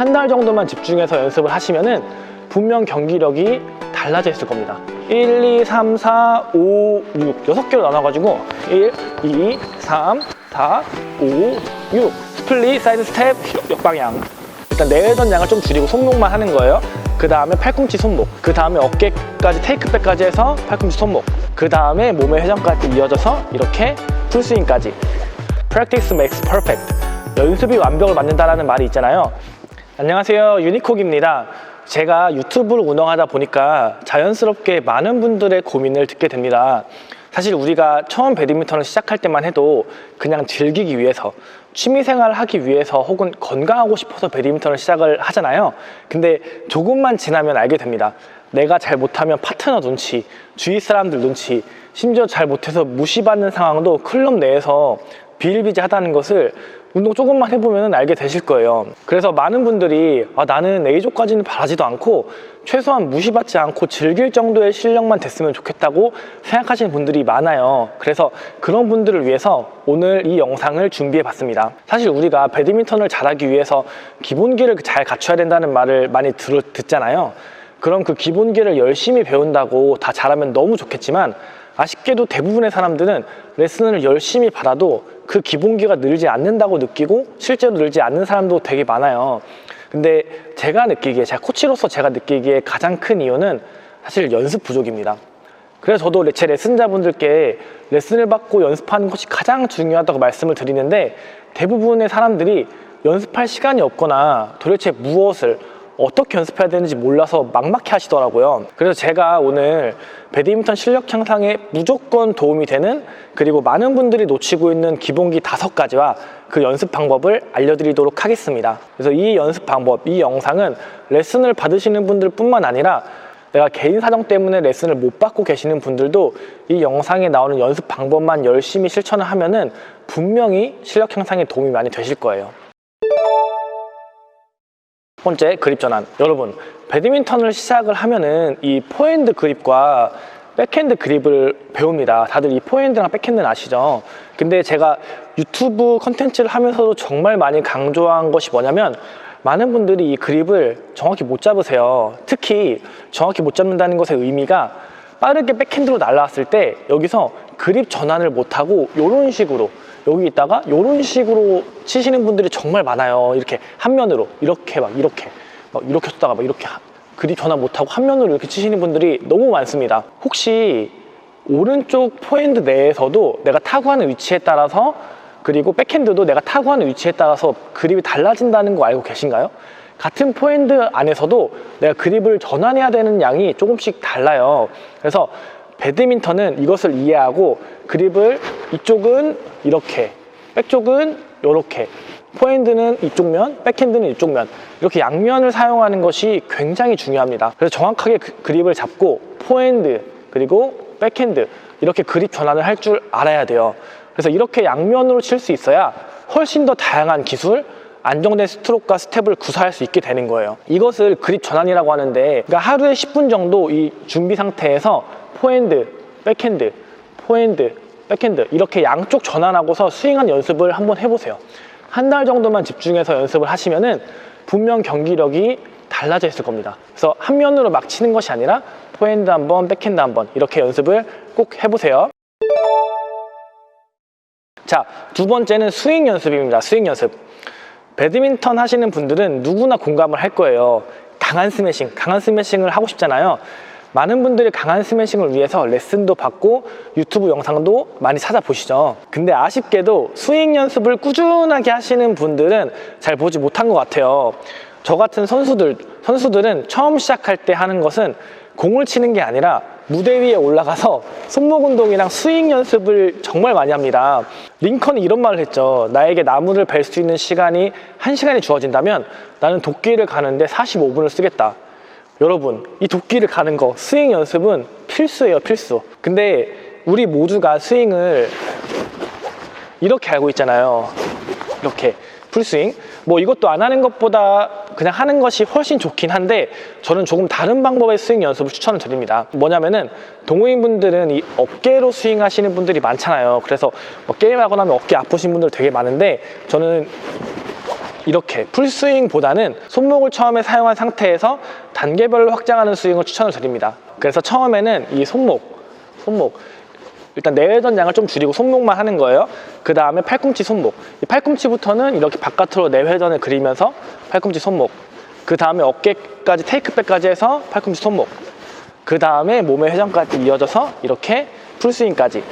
한 달 정도만 집중해서 연습을 하시면은 분명 경기력이 달라져 있을 겁니다. 1, 2, 3, 4, 5, 6 여섯 개로 나눠가지고 1, 2, 3, 4, 5, 6 스플릿, 사이드 스텝, 역방향 일단 내외전 양을 좀 줄이고 손목만 하는 거예요. 그 다음에 팔꿈치 손목, 그 다음에 어깨까지 테이크백까지 해서 팔꿈치 손목, 그 다음에 몸의 회전까지 이어져서 이렇게 풀스윙까지. Practice makes perfect. 연습이 완벽을 만든다라는 말이 있잖아요. 안녕하세요, 유니콕입니다. 제가 유튜브를 운영하다 보니까 자연스럽게 많은 분들의 고민을 듣게 됩니다. 사실 우리가 처음 배드민턴을 시작할 때만 해도 그냥 즐기기 위해서 취미생활을 하기 위해서 혹은 건강하고 싶어서 배드민턴을 시작을 하잖아요. 근데 조금만 지나면 알게 됩니다. 내가 잘 못하면 파트너 눈치, 주위 사람들 눈치, 심지어 잘 못해서 무시받는 상황도 클럽 내에서 비일비재하다는 것을 운동 조금만 해보면 알게 되실 거예요. 그래서 많은 분들이 아, 나는 A조까지는 바라지도 않고 최소한 무시받지 않고 즐길 정도의 실력만 됐으면 좋겠다고 생각하시는 분들이 많아요. 그래서 그런 분들을 위해서 오늘 이 영상을 준비해 봤습니다. 사실 우리가 배드민턴을 잘하기 위해서 기본기를 잘 갖춰야 된다는 말을 많이 들, 듣잖아요. 그럼 그 기본기를 열심히 배운다고 다 잘하면 너무 좋겠지만 아쉽게도 대부분의 사람들은 레슨을 열심히 받아도 그 기본기가 늘지 않는다고 느끼고 실제로 늘지 않는 사람도 되게 많아요. 근데 제가 느끼기에, 제가 코치로서 제가 느끼기에 가장 큰 이유는 사실 연습 부족입니다. 그래서 저도 제 레슨자분들께 레슨을 받고 연습하는 것이 가장 중요하다고 말씀을 드리는데 대부분의 사람들이 연습할 시간이 없거나 도대체 무엇을 어떻게 연습해야 되는지 몰라서 막막해 하시더라고요. 그래서 제가 오늘 배드민턴 실력 향상에 무조건 도움이 되는 그리고 많은 분들이 놓치고 있는 기본기 다섯 가지와 그 연습 방법을 알려드리도록 하겠습니다. 그래서 이 연습 방법, 이 영상은 레슨을 받으시는 분들 뿐만 아니라 내가 개인 사정 때문에 레슨을 못 받고 계시는 분들도 이 영상에 나오는 연습 방법만 열심히 실천을 하면은 분명히 실력 향상에 도움이 많이 되실 거예요. 첫 번째 그립 전환. 여러분, 배드민턴을 시작을 하면은 이 포핸드 그립과 백핸드 그립을 배웁니다. 다들 이 포핸드랑 백핸드는 아시죠? 근데 제가 유튜브 컨텐츠를 하면서도 정말 많이 강조한 것이 뭐냐면 많은 분들이 이 그립을 정확히 못 잡으세요. 특히 정확히 못 잡는다는 것의 의미가 빠르게 백핸드로 날라왔을 때 여기서 그립 전환을 못하고 이런 식으로 여기 있다가 이런 식으로 치시는 분들이 정말 많아요. 이렇게 한 면으로 이렇게 막 이렇게 막 이렇게 쳤다가 막 이렇게 하- 그립 전환 못하고 한 면으로 이렇게 치시는 분들이 너무 많습니다. 혹시 오른쪽 포핸드 내에서도 내가 타구 하는 위치에 따라서 그리고 백핸드도 내가 타구 하는 위치에 따라서 그립이 달라진다는 거 알고 계신가요? 같은 포핸드 안에서도 내가 그립을 전환해야 되는 양이 조금씩 달라요. 그래서 배드민턴은 이것을 이해하고 그립을 이쪽은 이렇게, 백쪽은 이렇게, 포핸드는 이쪽 면, 백핸드는 이쪽 면 이렇게 양면을 사용하는 것이 굉장히 중요합니다. 그래서 정확하게 그- 그립을 잡고 포핸드 그리고 백핸드 이렇게 그립 전환을 할 줄 알아야 돼요. 그래서 이렇게 양면으로 칠 수 있어야 훨씬 더 다양한 기술, 안정된 스트로크와 스텝을 구사할 수 있게 되는 거예요. 이것을 그립 전환이라고 하는데, 그러니까 하루에 10분 정도 이 준비 상태에서 포핸드, 백핸드, 포핸드, 백핸드 이렇게 양쪽 전환하고서 스윙한 연습을 한번 해보세요. 한 달 정도만 집중해서 연습을 하시면은 분명 경기력이 달라져 있을 겁니다. 그래서 한 면으로 막 치는 것이 아니라 포핸드 한 번, 백핸드 한 번 이렇게 연습을 꼭 해보세요. 자, 두 번째는 스윙 연습입니다. 스윙 연습. 배드민턴 하시는 분들은 누구나 공감을 할 거예요. 강한 스매싱, 강한 스매싱을 하고 싶잖아요. 많은 분들이 강한 스매싱을 위해서 레슨도 받고 유튜브 영상도 많이 찾아보시죠. 근데 아쉽게도 스윙 연습을 꾸준하게 하시는 분들은 잘 보지 못한 것 같아요. 저 같은 선수들, 선수들은 처음 시작할 때 하는 것은 공을 치는 게 아니라 무대 위에 올라가서 손목 운동이랑 스윙 연습을 정말 많이 합니다. 링컨이 이런 말을 했죠. 나에게 나무를 벨 수 있는 시간이 한시간이 주어진다면 나는 도끼를 가는데 45분을 쓰겠다. 여러분, 이 도끼를 가는 거, 스윙 연습은 필수예요, 필수. 근데 우리 모두가 스윙을 이렇게 알고 있잖아요. 이렇게. 풀스윙. 뭐 이것도 안 하는 것보다 그냥 하는 것이 훨씬 좋긴 한데 저는 조금 다른 방법의 스윙 연습을 추천을 드립니다. 뭐냐면은 동호인분들은 이 어깨로 스윙 하시는 분들이 많잖아요. 그래서 뭐 게임하고 나면 어깨 아프신 분들 되게 많은데 저는 이렇게 풀스윙보다는 손목을 처음에 사용한 상태에서 단계별로 확장하는 스윙을 추천을 드립니다. 그래서 처음에는 이 손목, 손목 일단 내외전 양을 좀 줄이고 손목만 하는 거예요. 그 다음에 팔꿈치 손목. 이 팔꿈치부터는 이렇게 바깥으로 내회전을 그리면서 팔꿈치 손목. 그 다음에 어깨까지 테이크백까지 해서 팔꿈치 손목. 그 다음에 몸의 회전까지 이어져서 이렇게 풀스윙까지.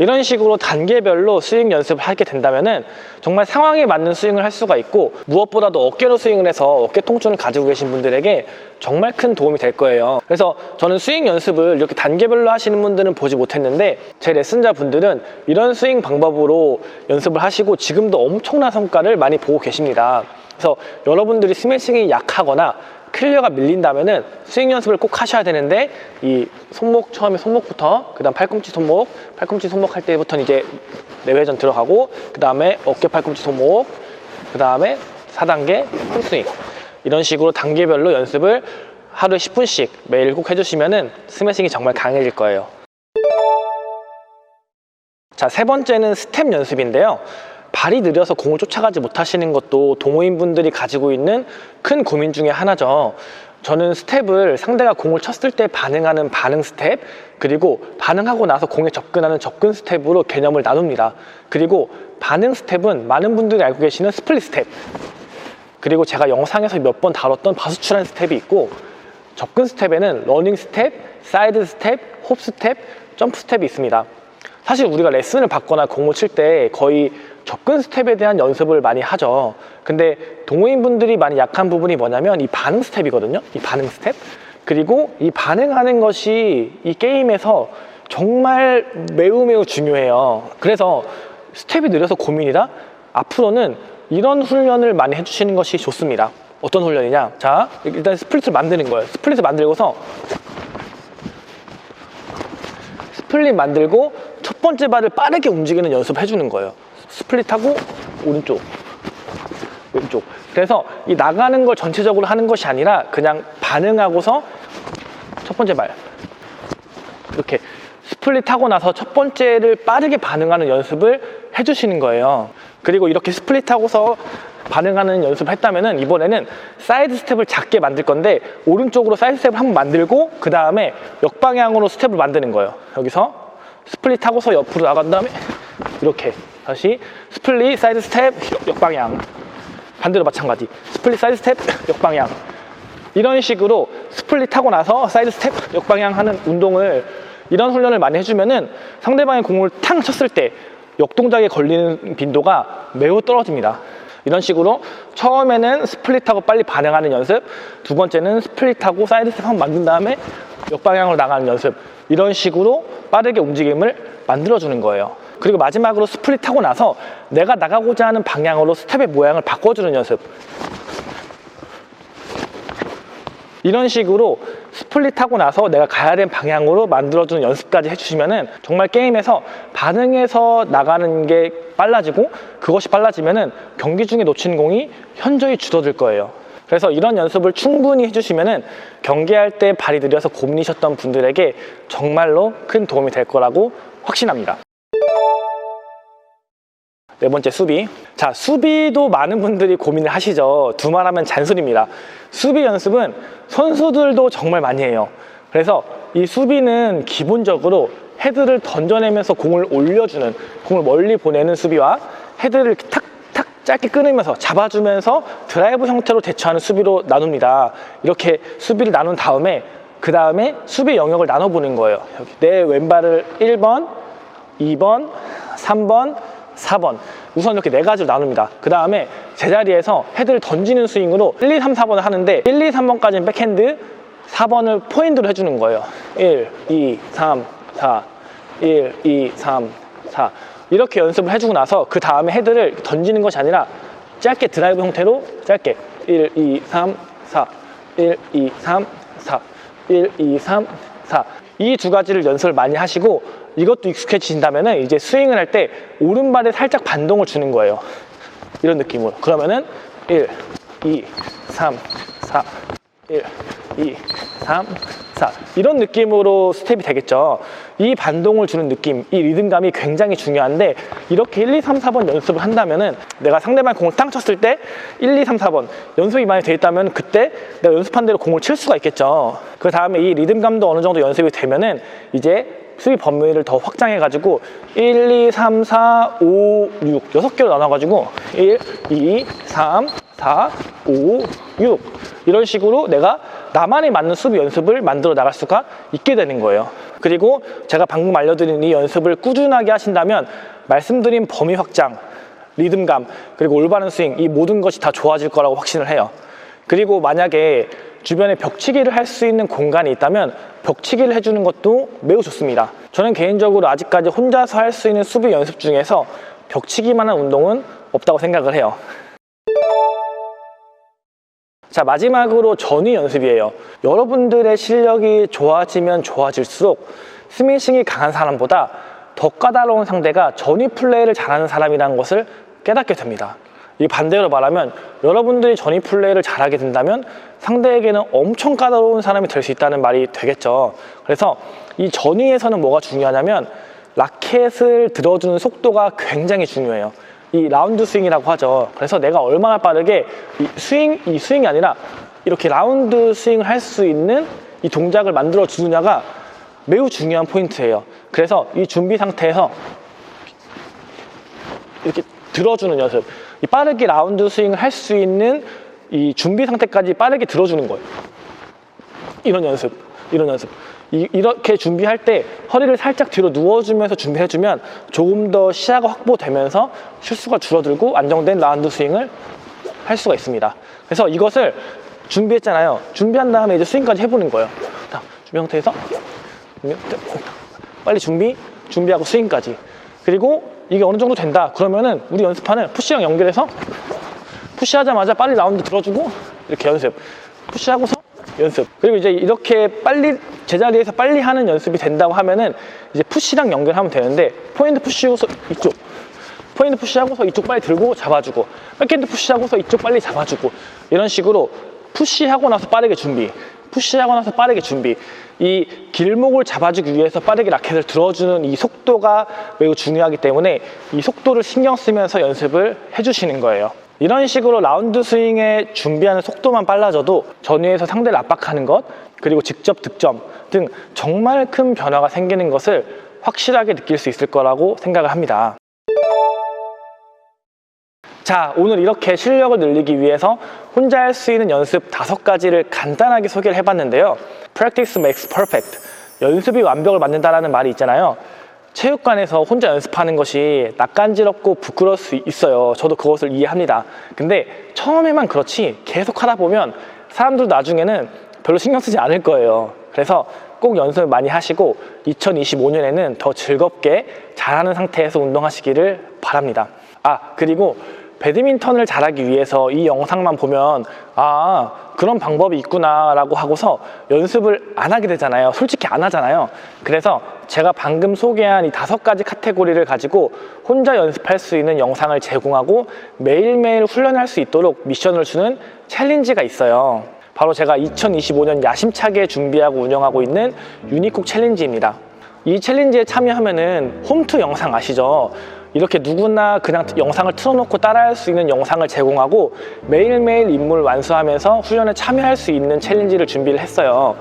이런 식으로 단계별로 스윙 연습을 하게 된다면은 정말 상황에 맞는 스윙을 할 수가 있고 무엇보다도 어깨로 스윙을 해서 어깨 통증을 가지고 계신 분들에게 정말 큰 도움이 될 거예요. 그래서 저는 스윙 연습을 이렇게 단계별로 하시는 분들은 보지 못했는데 제 레슨자 분들은 이런 스윙 방법으로 연습을 하시고 지금도 엄청난 성과를 많이 보고 계십니다. 그래서 여러분들이 스매싱이 약하거나 클리어가 밀린다면은 스윙 연습을 꼭 하셔야 되는데 이 손목 처음에 손목부터 그다음 팔꿈치 손목 팔꿈치 손목 할 때부터는 이제 내외전 들어가고 그다음에 어깨 팔꿈치 손목 그다음에 4단계 풀스윙 이런 식으로 단계별로 연습을 하루에 10분씩 매일 꼭 해주시면은 스매싱이 정말 강해질 거예요. 자, 세 번째는 스텝 연습인데요. 발이 느려서 공을 쫓아가지 못하시는 것도 동호인분들이 가지고 있는 큰 고민 중에 하나죠. 저는 스텝을 상대가 공을 쳤을 때 반응하는 반응 스텝, 그리고 반응하고 나서 공에 접근하는 접근 스텝으로 개념을 나눕니다. 그리고 반응 스텝은 많은 분들이 알고 계시는 스플릿 스텝, 그리고 제가 영상에서 몇 번 다뤘던 바수출한 스텝이 있고 접근 스텝에는 러닝 스텝, 사이드 스텝, 홉 스텝, 점프 스텝이 있습니다. 사실 우리가 레슨을 받거나 공을 칠 때 거의 접근 스텝에 대한 연습을 많이 하죠. 근데 동호인분들이 많이 약한 부분이 뭐냐면 이 반응 스텝이거든요. 이 반응 스텝. 그리고 이 반응하는 것이 이 게임에서 정말 매우 매우 중요해요. 그래서 스텝이 느려서 고민이다? 앞으로는 이런 훈련을 많이 해주시는 것이 좋습니다. 어떤 훈련이냐? 자, 일단 스플릿을 만드는 거예요. 스플릿을 만들고서 스플릿 만들고 첫 번째 발을 빠르게 움직이는 연습을 해주는 거예요. 스플릿하고 오른쪽, 왼쪽. 그래서 이 나가는 걸 전체적으로 하는 것이 아니라 그냥 반응하고서 첫 번째 발 이렇게 스플릿하고 나서 첫 번째를 빠르게 반응하는 연습을 해주시는 거예요. 그리고 이렇게 스플릿하고서 반응하는 연습을 했다면 은 이번에는 사이드 스텝을 작게 만들 건데 오른쪽으로 사이드 스텝을 한번 만들고 그 다음에 역방향으로 스텝을 만드는 거예요. 여기서 스플릿하고서 옆으로 나간 다음에 이렇게. 다시 스플릿 사이드 스텝 역방향. 반대로 마찬가지. 스플릿 사이드 스텝 역방향. 이런 식으로 스플릿 하고 나서 사이드 스텝 역방향 하는 운동을 이런 훈련을 많이 해주면은 상대방의 공을 탕 쳤을 때 역동작에 걸리는 빈도가 매우 떨어집니다. 이런 식으로 처음에는 스플릿하고 빨리 반응하는 연습, 두 번째는 스플릿하고 사이드 스텝 한번 만든 다음에 역방향으로 나가는 연습, 이런 식으로 빠르게 움직임을 만들어주는 거예요. 그리고 마지막으로 스플릿하고 나서 내가 나가고자 하는 방향으로 스텝의 모양을 바꿔주는 연습. 이런 식으로 스플릿하고 나서 내가 가야 될 방향으로 만들어주는 연습까지 해주시면은 정말 게임에서 반응해서 나가는 게 빨라지고 그것이 빨라지면은 경기 중에 놓친 공이 현저히 줄어들 거예요. 그래서 이런 연습을 충분히 해주시면은 경기할 때 발이 느려서 고민이셨던 분들에게 정말로 큰 도움이 될 거라고 확신합니다. 네 번째 수비. 자, 수비도 많은 분들이 고민을 하시죠. 두말하면 잔소리입니다. 수비 연습은 선수들도 정말 많이 해요. 그래서 이 수비는 기본적으로 헤드를 던져내면서 공을 올려주는, 공을 멀리 보내는 수비와 헤드를 탁탁 짧게 끊으면서 잡아주면서 드라이브 형태로 대처하는 수비로 나눕니다. 이렇게 수비를 나눈 다음에 그 다음에 수비 영역을 나눠보는 거예요. 여기 내 왼발을 1번, 2번, 3번, 4번. 우선 이렇게 네 가지로 나눕니다. 그 다음에 제자리에서 헤드를 던지는 스윙으로 1, 2, 3, 4번을 하는데 1, 2, 3번까지는 백핸드 4번을 포핸드로 해주는 거예요. 1, 2, 3, 4 1, 2, 3, 4 이렇게 연습을 해주고 나서 그 다음에 헤드를 던지는 것이 아니라 짧게 드라이브 형태로 짧게. 1, 2, 3, 4 1, 2, 3, 4 1, 2, 3, 4 이 두 가지를 연습을 많이 하시고 이것도 익숙해지신다면 이제 스윙을 할 때 오른발에 살짝 반동을 주는 거예요. 이런 느낌으로. 그러면은 1, 2, 3, 4, 1, 2, 3, 4 이런 느낌으로 스텝이 되겠죠. 이 반동을 주는 느낌, 이 리듬감이 굉장히 중요한데 이렇게 1, 2, 3, 4번 연습을 한다면 은 내가 상대방 공을 땅 쳤을 때 1, 2, 3, 4번 연습이 많이 돼 있다면 그때 내가 연습한 대로 공을 칠 수가 있겠죠. 그 다음에 이 리듬감도 어느 정도 연습이 되면 은 이제 수비 범위를 더 확장해가지고 1, 2, 3, 4, 5, 6 여섯 개로 나눠가지고 1, 2, 3, 4, 5, 6 이런 식으로 내가 나만이 맞는 수비 연습을 만들어 나갈 수가 있게 되는 거예요. 그리고 제가 방금 알려드린 이 연습을 꾸준하게 하신다면 말씀드린 범위 확장, 리듬감, 그리고 올바른 스윙 이 모든 것이 다 좋아질 거라고 확신을 해요. 그리고 만약에 주변에 벽치기를 할 수 있는 공간이 있다면 벽치기를 해주는 것도 매우 좋습니다. 저는 개인적으로 아직까지 혼자서 할 수 있는 수비 연습 중에서 벽치기만한 운동은 없다고 생각을 해요. 자, 마지막으로 전위 연습이에요. 여러분들의 실력이 좋아지면 좋아질수록 스미싱이 강한 사람보다 더 까다로운 상대가 전위 플레이를 잘하는 사람이라는 것을 깨닫게 됩니다. 이 반대로 말하면 여러분들이 전위 플레이를 잘하게 된다면 상대에게는 엄청 까다로운 사람이 될 수 있다는 말이 되겠죠. 그래서 이 전위에서는 뭐가 중요하냐면 라켓을 들어주는 속도가 굉장히 중요해요. 이 라운드 스윙이라고 하죠. 그래서 내가 얼마나 빠르게 이 스윙, 이 스윙이 아니라 이렇게 라운드 스윙을 할 수 있는 이 동작을 만들어 주느냐가 매우 중요한 포인트예요. 그래서 이 준비 상태에서 이렇게 들어주는 연습. 이 빠르게 라운드 스윙을 할 수 있는 이 준비 상태까지 빠르게 들어주는 거예요. 이런 연습, 이런 연습. 이, 이렇게 준비할 때 허리를 살짝 뒤로 누워주면서 준비해주면 조금 더 시야가 확보되면서 실수가 줄어들고 안정된 라운드 스윙을 할 수가 있습니다. 그래서 이것을 준비했잖아요. 준비한 다음에 이제 스윙까지 해보는 거예요. 자, 준비 상태, 빨리 준비, 준비하고 스윙까지. 그리고 이게 어느 정도 된다. 그러면은 우리 연습하는 푸시랑 연결해서 푸시하자마자 빨리 라운드 들어주고 이렇게 연습. 푸시하고서 연습. 그리고 이제 이렇게 빨리 제자리에서 빨리 하는 연습이 된다고 하면은 이제 푸시랑 연결하면 되는데 포인트 푸시하고서 이쪽. 포인트 푸시하고서 이쪽 빨리 들고 잡아주고 백핸드 푸시하고서 이쪽 빨리 잡아주고 이런 식으로 푸시하고 나서 빠르게 준비 푸시하고 나서 빠르게 준비. 이 길목을 잡아주기 위해서 빠르게 라켓을 들어주는 이 속도가 매우 중요하기 때문에 이 속도를 신경 쓰면서 연습을 해주시는 거예요. 이런 식으로 라운드 스윙에 준비하는 속도만 빨라져도 전위에서 상대를 압박하는 것 그리고 직접 득점 등 정말 큰 변화가 생기는 것을 확실하게 느낄 수 있을 거라고 생각을 합니다 자, 오늘 이렇게 실력을 늘리기 위해서 혼자 할 수 있는 연습 다섯 가지를 간단하게 소개를 해봤는데요. Practice makes perfect. 연습이 완벽을 만든다라는 말이 있잖아요. 체육관에서 혼자 연습하는 것이 낯간지럽고 부끄러울 수 있어요. 저도 그것을 이해합니다. 근데 처음에만 그렇지 계속 하다 보면 사람들 나중에는 별로 신경 쓰지 않을 거예요. 그래서 꼭 연습을 많이 하시고 2025년에는 더 즐겁게 잘하는 상태에서 운동하시기를 바랍니다. 아, 그리고 배드민턴을 잘하기 위해서 이 영상만 보면 아 그런 방법이 있구나 라고 하고서 연습을 안 하게 되잖아요. 솔직히 안 하잖아요. 그래서 제가 방금 소개한 이 다섯 가지 카테고리를 가지고 혼자 연습할 수 있는 영상을 제공하고 매일매일 훈련할 수 있도록 미션을 주는 챌린지가 있어요. 바로 제가 2025년 야심차게 준비하고 운영하고 있는 유니콕 챌린지입니다. 이 챌린지에 참여하면은 홈투 영상 아시죠? 이렇게 누구나 그냥 영상을 틀어놓고 따라할 수 있는 영상을 제공하고 매일매일 임무를 완수하면서 훈련에 참여할 수 있는 챌린지를 준비를 했어요.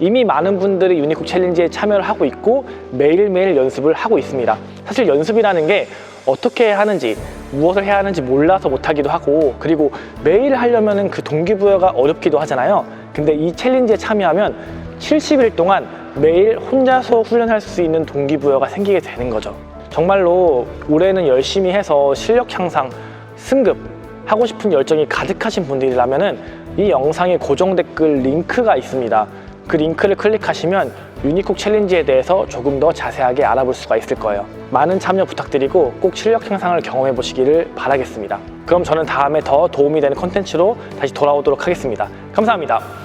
이미 많은 분들이 유니콕 챌린지에 참여를 하고 있고 매일매일 연습을 하고 있습니다. 사실 연습이라는 게 어떻게 하는지 무엇을 해야 하는지 몰라서 못하기도 하고 그리고 매일 하려면 그 동기부여가 어렵기도 하잖아요. 근데 이 챌린지에 참여하면 70일 동안 매일 혼자서 훈련할 수 있는 동기부여가 생기게 되는 거죠. 정말로 올해는 열심히 해서 실력 향상, 승급 하고 싶은 열정이 가득하신 분들이라면은 이 영상에 고정 댓글 링크가 있습니다. 그 링크를 클릭하시면 유니콕 챌린지에 대해서 조금 더 자세하게 알아볼 수가 있을 거예요. 많은 참여 부탁드리고 꼭 실력 향상을 경험해 보시기를 바라겠습니다. 그럼 저는 다음에 더 도움이 되는 컨텐츠로 다시 돌아오도록 하겠습니다. 감사합니다.